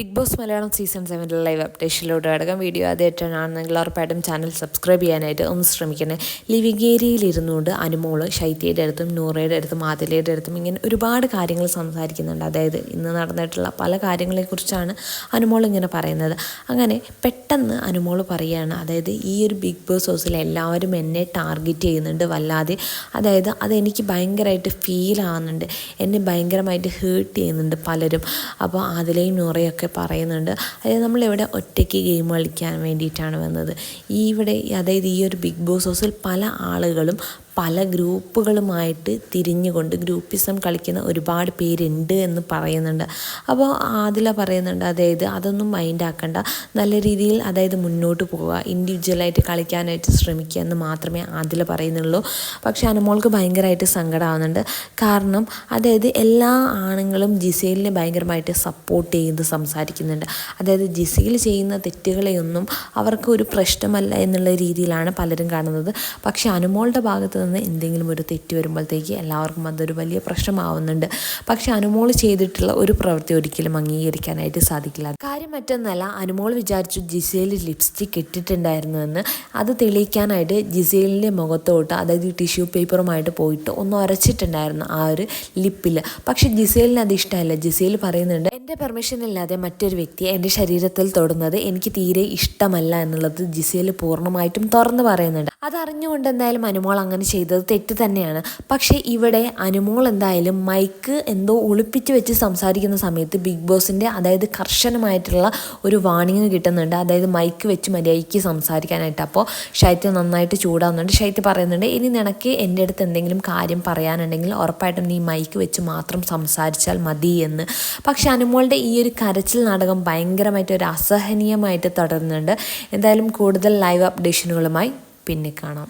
Big Boss Malayalam season സെവന്റെ live അപ്ഡേഷനിലൂടെ അടക്കം വീഡിയോ ആദ്യമായിട്ടാണെന്നെങ്കിൽ ഉറപ്പായിട്ടും ചാനൽ സബ്സ്ക്രൈബ് ചെയ്യാനായിട്ട് ഒന്ന് ശ്രമിക്കണേ. ലിവിംഗ് ഏരിയയിൽ ഇരുന്നുകൊണ്ട് അനുമോൾ ശൈത്യയുടെ അടുത്തും നൂറയുടെ അടുത്തും ആദിലയുടെ അടുത്തും ഇങ്ങനെ ഒരുപാട് കാര്യങ്ങൾ സംസാരിക്കുന്നുണ്ട്. അതായത് ഇന്ന് നടന്നിട്ടുള്ള പല കാര്യങ്ങളെക്കുറിച്ചാണ് അനുമോൾ ഇങ്ങനെ പറയുന്നത്. അങ്ങനെ പെട്ടെന്ന് അനുമോൾ പറയുകയാണ് അതായത് ഈ ഒരു ബിഗ് ബോസ് ഹൗസിൽ എല്ലാവരും എന്നെ ടാർഗറ്റ് ചെയ്യുന്നുണ്ട് വല്ലാതെ. അതായത് അതെനിക്ക് ഭയങ്കരമായിട്ട് ഫീൽ ആവുന്നുണ്ട്. എന്നെ ഭയങ്കരമായിട്ട് ഹേർട്ട് ചെയ്യുന്നുണ്ട് പലരും. അപ്പോൾ ആദിലയും നൂറയും ഒക്കെ പറയുന്നുണ്ട്. അതായത് നമ്മളിവിടെ ഒറ്റയ്ക്ക് ഗെയിം കളിക്കാൻ വേണ്ടിയിട്ടാണ് വന്നത്. ഈ ഇവിടെ അതായത് ഈ ഒരു ബിഗ് ബോസ് ഹൗസിൽ പല ആളുകളും പല ഗ്രൂപ്പുകളുമായിട്ട് തിരിഞ്ഞുകൊണ്ട് ഗ്രൂപ്പിസം കളിക്കുന്ന ഒരുപാട് പേരുണ്ട് എന്ന് പറയുന്നുണ്ട്. അപ്പോൾ ആദില പറയുന്നുണ്ട് അതായത് അതൊന്നും മൈൻഡ് ആക്കണ്ട. നല്ല രീതിയിൽ അതായത് മുന്നോട്ട് പോവുക ഇൻഡിവിജ്വലായിട്ട് കളിക്കാനായിട്ട് ശ്രമിക്കുക എന്ന് മാത്രമേ ആദില പറയുന്നുള്ളൂ. പക്ഷെ അനുമോൾക്ക് ഭയങ്കരമായിട്ട് സങ്കടമാകുന്നുണ്ട് കാരണം അതായത് എല്ലാ ആണുങ്ങളും ജിസേലിനെ ഭയങ്കരമായിട്ട് സപ്പോർട്ട് ചെയ്ത് സംസാരിക്കുന്നുണ്ട്. അതായത് ജിസേൽ ചെയ്യുന്ന തെറ്റുകളെയൊന്നും അവർക്ക് ഒരു പ്രശ്നമല്ല എന്നുള്ള രീതിയിലാണ് പലരും കാണുന്നത്. പക്ഷെ അനുമോളുടെ ഭാഗത്ത് നിന്ന് എന്തെങ്കിലും ഒരു തെറ്റ് വരുമ്പോഴത്തേക്ക് എല്ലാവർക്കും അതൊരു വലിയ പ്രശ്നമാവുന്നുണ്ട്. പക്ഷെ അനുമോൾ ചെയ്തിട്ടുള്ള ഒരു പ്രവൃത്തി ഒരിക്കലും അംഗീകരിക്കാനായിട്ട് സാധിക്കില്ല. കാര്യം മറ്റൊന്നല്ല അനുമോൾ വിചാരിച്ചു ജിസേൽ ലിപ്സ്റ്റിക് ഇട്ടിട്ടുണ്ടായിരുന്നുവെന്ന് അത് തെളിയിക്കാനായിട്ട് ജിസേലിന്റെ മുഖത്തോട്ട് അതായത് ടിഷ്യൂ പേപ്പറുമായിട്ട് പോയിട്ട് ഒന്ന് ഉരച്ചിട്ടുണ്ടായിരുന്നു ആ ഒരു ലിപ്പിൽ. പക്ഷെ ജിസേലിന് അത് ഇഷ്ടമല്ല. ജിസേൽ പറയുന്നുണ്ട് എന്റെ പെർമിഷൻ ഇല്ലാതെ മറ്റൊരു വ്യക്തി എന്റെ ശരീരത്തിൽ തൊടുന്നത് എനിക്ക് തീരെ ഇഷ്ടമല്ല എന്നുള്ളത് ജിസേൽ പൂർണമായിട്ടും തുറന്നു പറയുന്നുണ്ട്. അതറിഞ്ഞുകൊണ്ട് എന്തായാലും അനുമോൾ അങ്ങനെ ചെയ്തത് തെറ്റ് തന്നെയാണ്. പക്ഷേ ഇവിടെ അനുമോൾ എന്തായാലും മൈക്ക് എന്തോ ഒളിപ്പിച്ച് വെച്ച് സംസാരിക്കുന്ന സമയത്ത് ബിഗ് ബോസിന്റെ അതായത് കർശനമായിട്ടുള്ള ഒരു വാണിംഗ് കിട്ടുന്നുണ്ട്. അതായത് മൈക്ക് വെച്ച് മര്യാദയ്ക്ക് സംസാരിക്കാനായിട്ട്. അപ്പോൾ ഷൈത്യ നന്നായിട്ട് ചൂടാവുന്നുണ്ട്. ഷൈത്യ പറയുന്നുണ്ട് ഇനി നിനക്ക് എന്റെ അടുത്ത് എന്തെങ്കിലും കാര്യം പറയാനുണ്ടെങ്കിൽ ഉറപ്പായിട്ടും നീ മൈക്ക് വെച്ച് മാത്രം സംസാരിച്ചാൽ മതി എന്ന്. പക്ഷേ അനുമോളുടെ ഈ ഒരു കരച്ചിൽ നാടകം ഭയങ്കരമായിട്ട് ഒരു അസഹനീയമായിട്ട് തുടരുന്നുണ്ട്. എന്തായാലും കൂടുതൽ ലൈവ് അപ്ഡേഷനുകളുമായി പിന്നെ കാണാം.